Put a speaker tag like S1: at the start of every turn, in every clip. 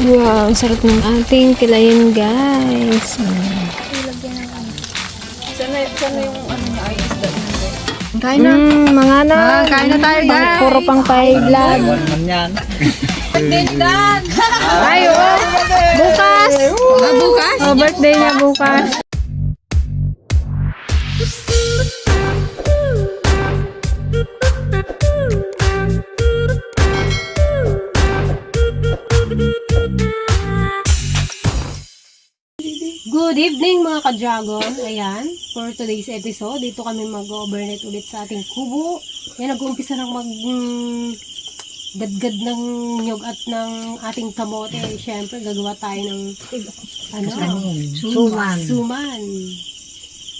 S1: Wow, ang sarap ng ating kilayin, guys.
S2: Sana, sana yung ano niya ay isda.
S1: Kain na. Mm, mga na.
S2: Ah, kain na tayo,
S1: Pang,
S2: guys.
S1: puro pang pa-vlog.
S3: naman yan.
S1: Ay, oh. Bukas.
S2: Ah, bukas?
S1: Oh, birthday niya bukas. Good evening mga ka-dragon. Ayan, for today's episode, dito kami mag-overnight ulit sa ating kubo. Ayan, nag-uumpisa ng mag mm, gadgad ng nyog at ng ating kamote. Siyempre, gagawa tayo ng ano?
S3: Suman.
S1: Suman.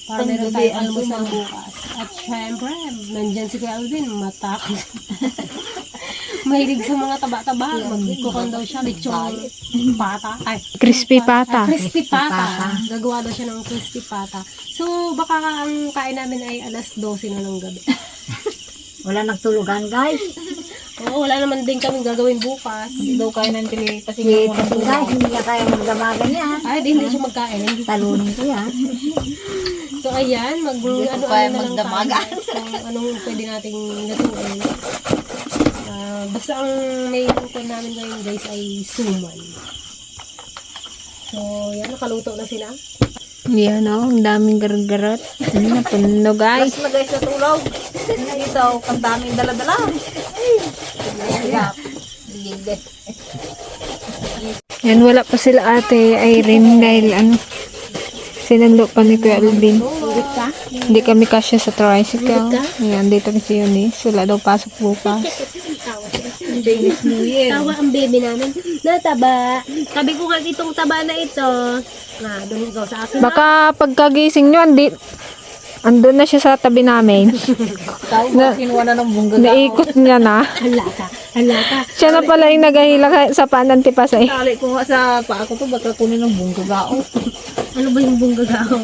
S1: Para meron tayong almusal bukas. At syempre, nandyan si Kuya Alvin, matakot. Mahilig sa mga taba-taba. Magkukon daw siya, lechong pata. Ay, Crispy pata. Ah, crispy pata. Gagawa daw siya ng crispy pata. So, baka ang kain namin ay alas 12 na ng gabi.
S3: Wala nagtulugan guys.
S1: Oo, wala naman din kami gagawin bukas.
S2: Hindi daw kaya ng tili kasi yung mga
S3: guys, hindi na kaya magdamagan yan.
S1: Ay, di, hindi siya magkain. Hindi.
S3: Talunin ko yan.
S1: So, ayan, mag, ano, ano, na lang
S2: magdamagan.
S1: tayo. Kung anong pwede nating lutuin. Ah, basta ang may luto namin ngayon guys ay suman. So, yan, nakaluto na sila. Yan o, ang daming gargarot. Ano, napuno guys.
S2: Mas na guys sa tulaw. Dito, ang daming dala-dala.
S1: Yan, wala pa sila ate Irene dahil ano, sinundo pa ni Kuya Alvin. Hindi kami kasya sa tricycle. Yan, dito kasi yun eh. Wala daw pasok bukas. Tawa ang baby namin. Nataba. Sabi ko nga itong taba na ito. Nga, doon ikaw sa akin.
S4: Baka pagkagising nyo, andi, andun na siya sa tabi namin.
S2: Tao mo, kinuha na ng bungga.
S4: Naikot niya na.
S1: Hala ka. Hala ka.
S4: Siya na pala yung nagahila ka- sa panang tipasay.
S2: Tali ko nga sa paa ko to, baka kunin ng bungga gao.
S1: Ano ba yung bunggagao?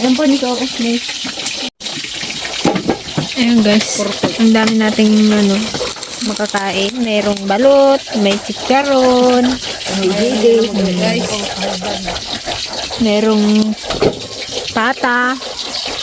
S2: Ayan po nito, Snake.
S4: Ayun guys, ang dami nating ano, makakain. Mayroong balot, may chicharon,
S2: Guys,
S4: mayroong pata.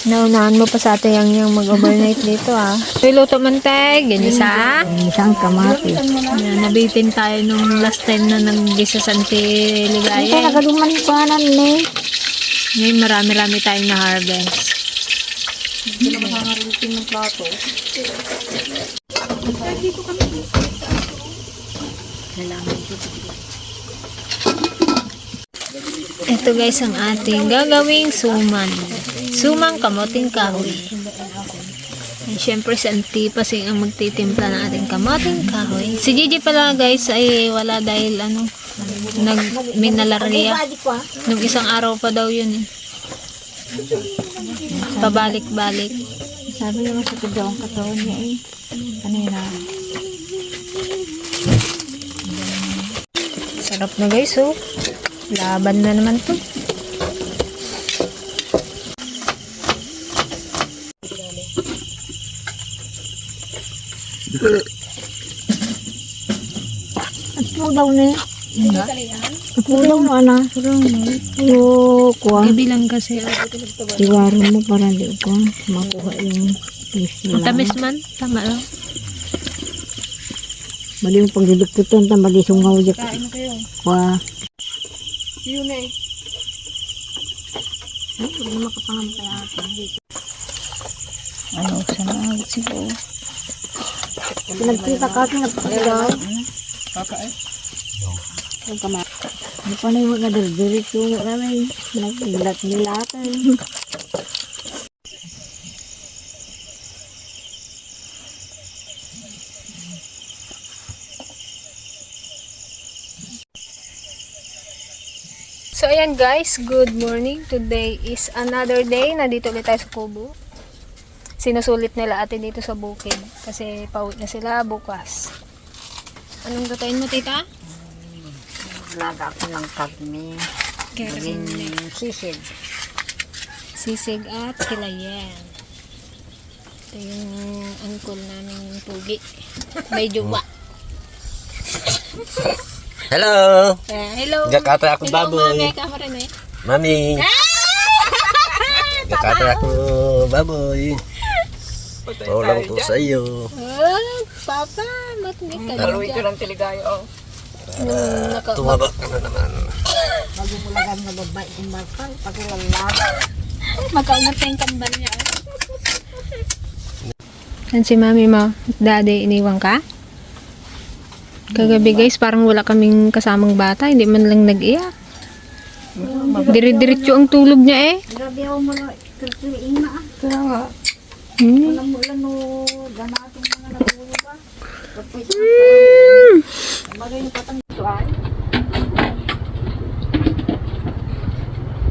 S4: Naunahan mo pa sa ate yang yung mag-overnight dito ah. Niluto manteg, yan isa.
S3: Isang kamati.
S4: Yan, nabitin tayo nung last time na nag-gisa sa Auntie
S3: Ito
S4: Ligaya.
S3: nagaluman ko anan ni.
S4: Ngayon marami-rami tayong na-harvest.
S2: Hindi na makakaritin ng plato.
S4: Ito guys ang ating gagawing suman. Sumang kamoting kahoy. And syempre si Auntie Pasing ang magtitimpla ng ating kamoting kahoy. Si Gigi pala guys ay wala dahil ano, nag minalarya. Nung isang araw pa daw yun eh. Pabalik-balik.
S3: Sabi niya masakit daw ang katawan niya eh. Kanina.
S4: Sarap na guys oh. Laban na naman to.
S3: At po daw ni. At po daw mo ana. Oo, kuha.
S4: Ibilang kasi.
S3: Iwarin mo para di ko makuha yung taste nila.
S4: Tamis man. Tama lang.
S3: Mali yung pagduduktutan, tambali sungaw dyan.
S2: Kain na kayo.
S3: Kuha.
S2: Yun eh.
S3: Hindi makapangampay ako.
S2: Ano, sana siguro.
S3: Pinagkita ka, pinagpakagaw.
S2: Kakain.
S3: Ano pa na yung mga daldiri ko namin. Nagpilat nila ata.
S4: ayan guys, good morning. Today is another day. Nandito ulit tayo sa Kubo. Sinusulit nila atin dito sa bukid. Kasi pauwi na sila bukas. Anong lutuin mo tita?
S3: Laga ako ng karne.
S4: Kerasin.
S3: Sisid.
S4: Sisig at kilayen. Ito yung uncle namin pugi. May jowa.
S5: Hello!
S4: Eh, hello.
S5: Gakata ako
S4: Hello,
S5: baboy.
S4: mami. Kamera na eh.
S5: Mami! Gakata ako baboy. Tulong ko sa iyo.
S4: Oh, papa, matmi ka dyan.
S2: ito ng tiligaya, oh.
S4: Naka-
S5: Tumaba ka na naman.
S3: Magumulagan na babae kung bakal. Pakilalala.
S4: Makaunat na yung kambal niya. Yan si mami mo. Daddy, iniwan ka? Kagabi guys, parang wala kaming kasamang bata. Hindi man lang nag-iyak. Dire-diretso ang tulog niya eh.
S3: Grabe ako mo na. Kertuin na ah.
S2: Kaya nga.
S4: Hmm.
S3: Alam mo lang no. Ganatong mga nagulo ba? Kapag Bagay yung patang tuan.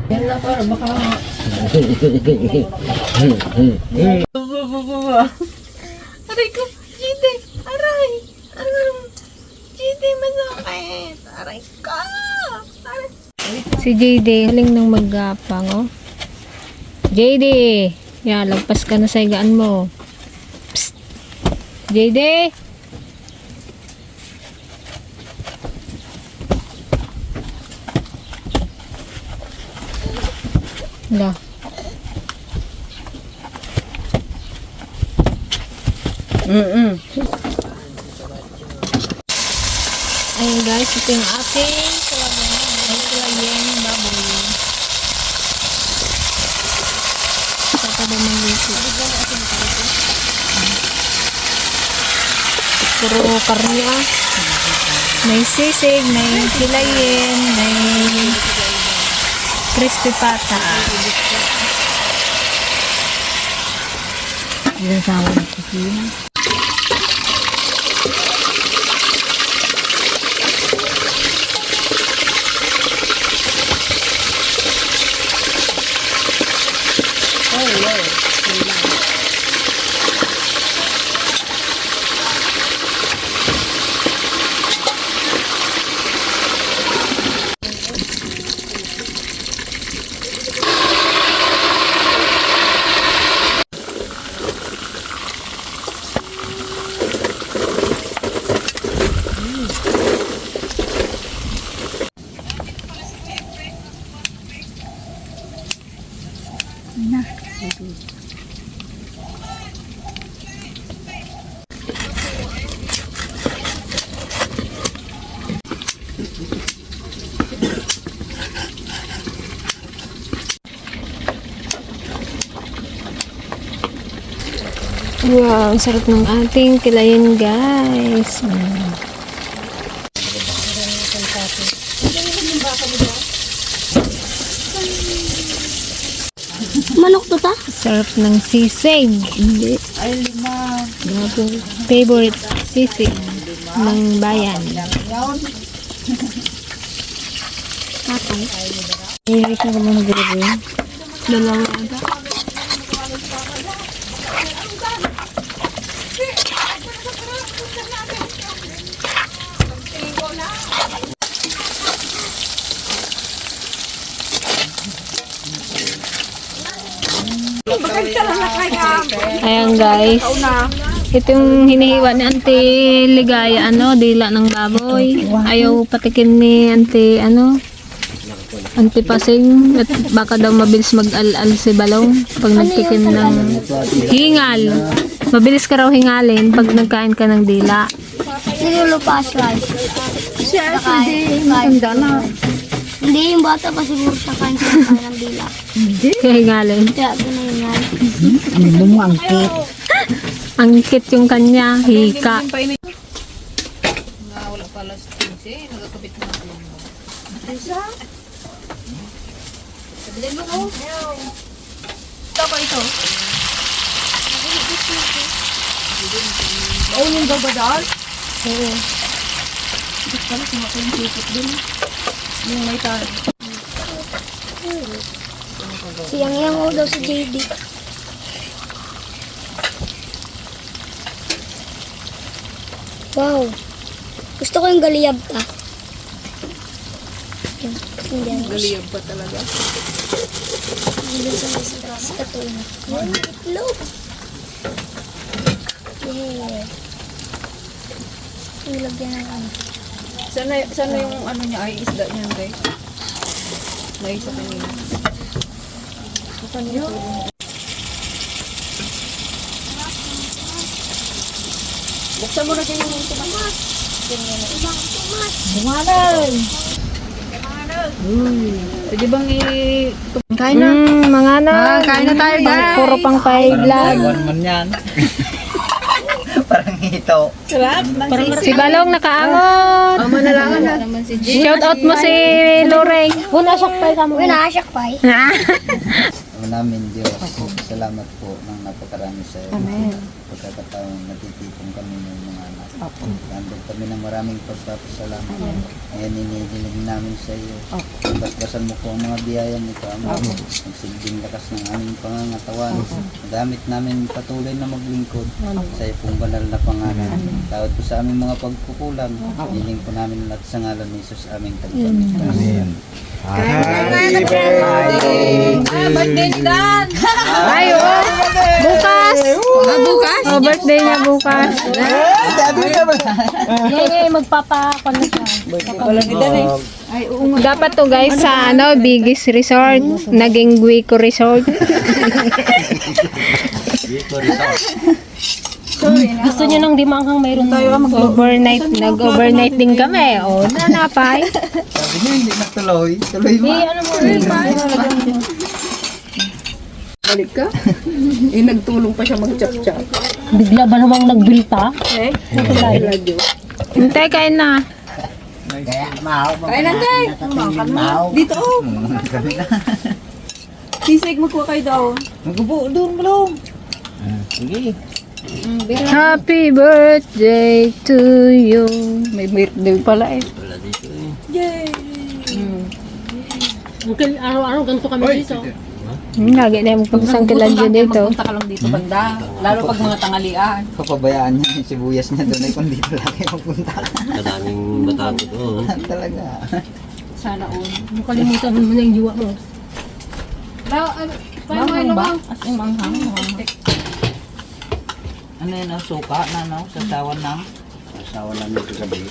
S2: Aray ko, Jide, aray, aray, Jide, aray aray.
S4: Si JD, haling nang maggapang oh. JD! Yan, lagpas ka na sa higaan mo. Psst! JD! Hala.
S2: Mm-mm.
S4: Ayun guys, ito yung ating kalayen baboy. Tatabang ng lisi. Puro karne ah. May sisig, may kilayen, may crispy pata.
S3: Yung sawa ng kusina.
S4: Wow, ang sarap ng ating kilayen guys. Mm.
S3: Manok to ta?
S4: Sarap ng sisig. Hindi.
S3: Ay, lima.
S4: Favorite sisig ng bayan.
S3: Iris na ka muna gulay.
S4: Dalawa ata. Ayan guys. Ito yung hinihiwa ni Auntie Ligaya, ano, dila ng baboy. Ayaw patikin ni Auntie, ano, Auntie Pasing. At baka daw mabilis mag-al-al si Balong pag nagtikim ng hingal. Mabilis ka raw hingalin pag nagkain ka ng dila.
S6: Nilulupas rice. Siya, hindi. Matanda na. Hindi, yung bata pa siguro siya kain kain ng.
S4: Kaya hingalin.
S6: Kaya ito na yung rice.
S3: Ano mo mo ang cake?
S4: Ang cute yung kanya, hika.
S2: Wala pala sa tinsi, nagkakabit na ako. Sabihin mo ko. Ito pa ito. Oh, yung babadal? Oo. Ito pala, sumakay yung sipot din. Yung may tar.
S6: Siyang-yang ko daw si JD. Wow. Gusto ko yung galiyab yan.
S2: Galiyab pa talaga.
S6: Hindi sa sa sa katulad. Yan, itlog. Yeah. Ilagyan ng ano.
S2: Sana, sana yung ano niya ay isda niyan guys. Naisa kanina. Buksan mo na kayo yung tumas.
S3: Bumanan!
S2: Pwede bang i... Kain na.
S4: Mm, mga na.
S2: Ah, kain na tayo guys.
S4: Puro pang pa-vlog.
S7: man yan. Parang ito.
S4: Si Balong nakaangot.
S2: Mama na lang na. naman si Jay.
S4: Shout out mo si Loreng.
S1: Huna siya pa ka mo.
S6: Uy, nakasyak pa
S7: Ang namin Diyos, salamat po ng napakarami sa iyo. Amen. Pagkakataon natitipong kami ng mga anak. Nandun kami ng maraming pagpapasalamat. Ngayon inidinig namin sa iyo. Basbasan mo po ang mga biyayang ito. Ama. Ang silbing lakas ng aming pangangatawan. Gamit namin patuloy na maglingkod sa iyo pong banal na pangalan. Tawad po sa aming mga pagkukulang. Hiling po namin lahat sa ngalan ni Jesus aming tagapagligtas. Amen.
S2: Ah, birthday ni Dan.
S4: Ay, oh. Bukas.
S2: Ah, bukas?
S4: Oh, birthday niya bukas.
S1: Ngayon ngayon magpapakon na siya.
S2: Wala ni Dan eh.
S4: Dapat to guys sa ano, Biggest Resort. Naging Guico Resort.
S1: Gusto niyo nang dimanghang mayroon tayo.
S4: Overnight. Nag-overnight din kami. Oh, nanapay.
S7: Sabi niyo, hindi natuloy. Tuloy mo.
S1: Eh, ano mo, eh,
S2: Balik ka? eh, nagtulong pa siya mag-chop-chop.
S1: bigla ba namang nagbilta?
S2: Eh?
S4: Hintay kain na.
S7: Kaya, maaw.
S2: Kain na, Tay.
S7: Maaw.
S2: Dito, oh.
S7: Kami na.
S2: Sisig magkuha kayo daw.
S7: Magbuo doon, belum. Sige.
S4: Happy birthday to you.
S2: May birthday pala eh.
S5: Wala dito eh.
S1: Uncle, araw-araw ganito kami dito.
S4: Hmm, Lagi na yung pagpasangkilan dyan dito.
S2: Magpunta ka lang dito, banda. Lalo pag mga tangalian.
S7: Papabayaan niya yung sibuyas niya doon ay kung dito lagi magpunta.
S5: Kadaming batago doon.
S7: Talaga.
S2: Sana all.
S1: Makalimutan mo na yung jiwa mo.
S2: Manghang ba? As in manghang. manghang.
S7: Ano yun, ang suka na, no? Sasawan ng...
S5: Asawa namin sa gabi.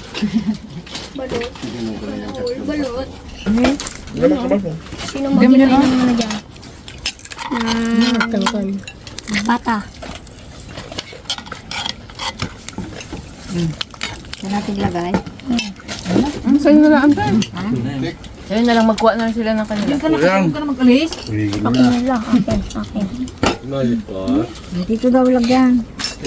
S6: Balot.
S5: Hindi mo gawin ng tatlo.
S6: Balot.
S1: Ano?
S6: Sino mag-inay ng mga dyan?
S1: Kangkan.
S6: Bata.
S3: Yan natin lagay.
S2: Ang sa'yo na lang, Tay. Sa'yo na lang magkuha na sila ng kanila. Hindi ka na, huwag ka na mag-alis.
S6: Akin na lang. Akin. Akin.
S5: Malit pa.
S3: Dito daw lagyan.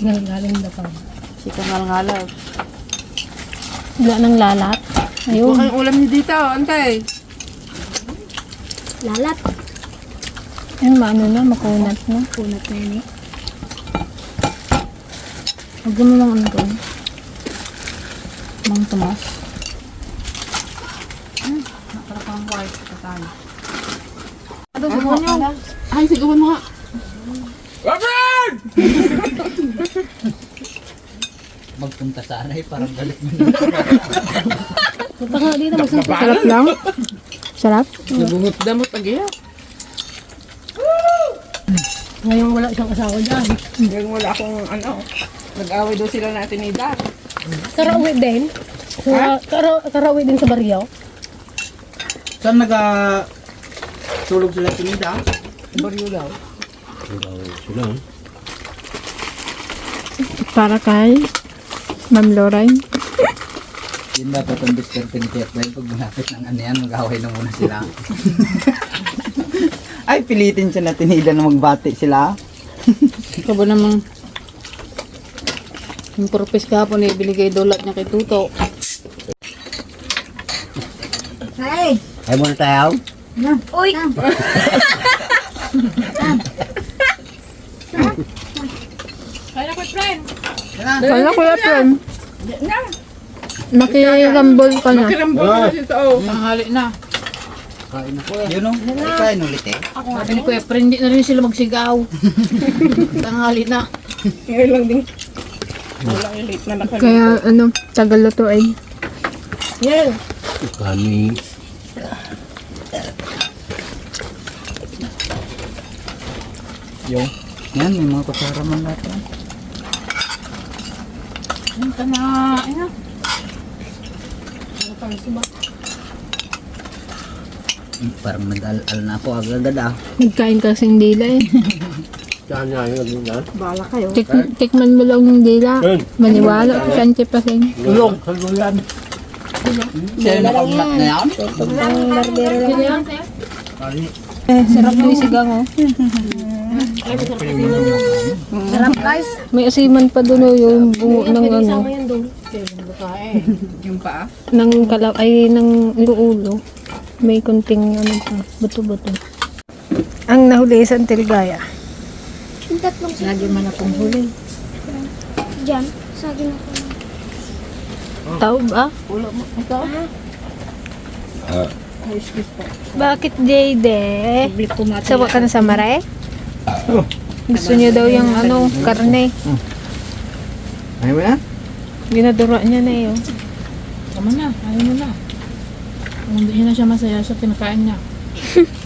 S1: Galing na pa.
S2: Sika ngal-ngalag.
S4: Wala nang lalat. Ayun.
S2: Ang ulam niyo dito, antay.
S6: Lalat.
S4: Ayun, maano na, makunat na.
S6: Kunat na yun eh.
S4: Huwag mo lang ano doon. Mang Tomas.
S2: Parang white ka tayo. Ano, sigawan niyo. Ay, sigawan mo nga.
S7: Magpunta sana eh, parang galit mo
S1: Punta nga dito, magsasabi.
S4: Sarap lang. Sarap.
S2: Nabungot damot lagi ah.
S1: Ngayon wala siyang asawa dyan.
S2: Yung wala akong ano. Nag-away daw sila natin ni Dan.
S1: Karawi din. Kara, karawi din sa baryo.
S7: Saan naga... tulog sila tinida?
S2: Baryo daw.
S5: Sila.
S4: Para kay Ma'am Lorraine.
S7: Yun dapat ang ni Chef Dahil pag malapit ng ano yan, mag-away na muna sila. Ay, pilitin siya na tinida na magbati sila.
S2: Ikaw ba namang yung purpose kahapon eh, binigay dolat niya kay Tuto.
S3: Hey!
S5: Ay muna tayo.
S6: Uy!
S4: Kala ko yan, friend.
S2: Na,
S4: Makirambol ka na.
S8: Kirambol ka na dito, oh. Tanghali na.
S7: Kain na po eh. Yun o, kain ulit eh.
S8: Sabi ni Kuya, pero hindi na rin sila magsigaw. Tanghali na.
S2: Ngayon lang din. Wala yung late na naka.
S4: Kaya ano, tagal lutuin.
S2: Yan.
S5: Kani.
S7: Yan, may mga kutsara man eh.
S8: Ayun ka na.
S7: Hmm, Parang nag-al-al na ako agad ah.
S4: Nagkain kasing dila eh.
S5: Saan nga yun? yan?
S4: Tik tikman mo lang yung dila. Maniwala, kanche pa rin.
S5: Tulong. Saluyan.
S7: Siya yung nakaulat na yan?
S4: Eh, sarap yung sigang oh.
S6: Sarap guys.
S4: May asiman pa doon oh, yung bungo ng ano,
S2: Ayan doon.
S8: Yung paa.
S4: ng kalaw, ay ng ulo. May kunting ano pa, buto-buto. Ang nahuli sa Antilgaya.
S6: Yung tatlong sa...
S8: Lagi man akong huli.
S6: Diyan. Saging ako.
S4: Tao ba? Bakit Dede? Sawa ka na sa mare? Gusto niya daw yung ano, karne.
S7: Ayaw mo yan?
S4: Ginadura niya na yun.
S8: Tama na. Ayaw mo na. Hindi na siya masaya sa kinakain niya.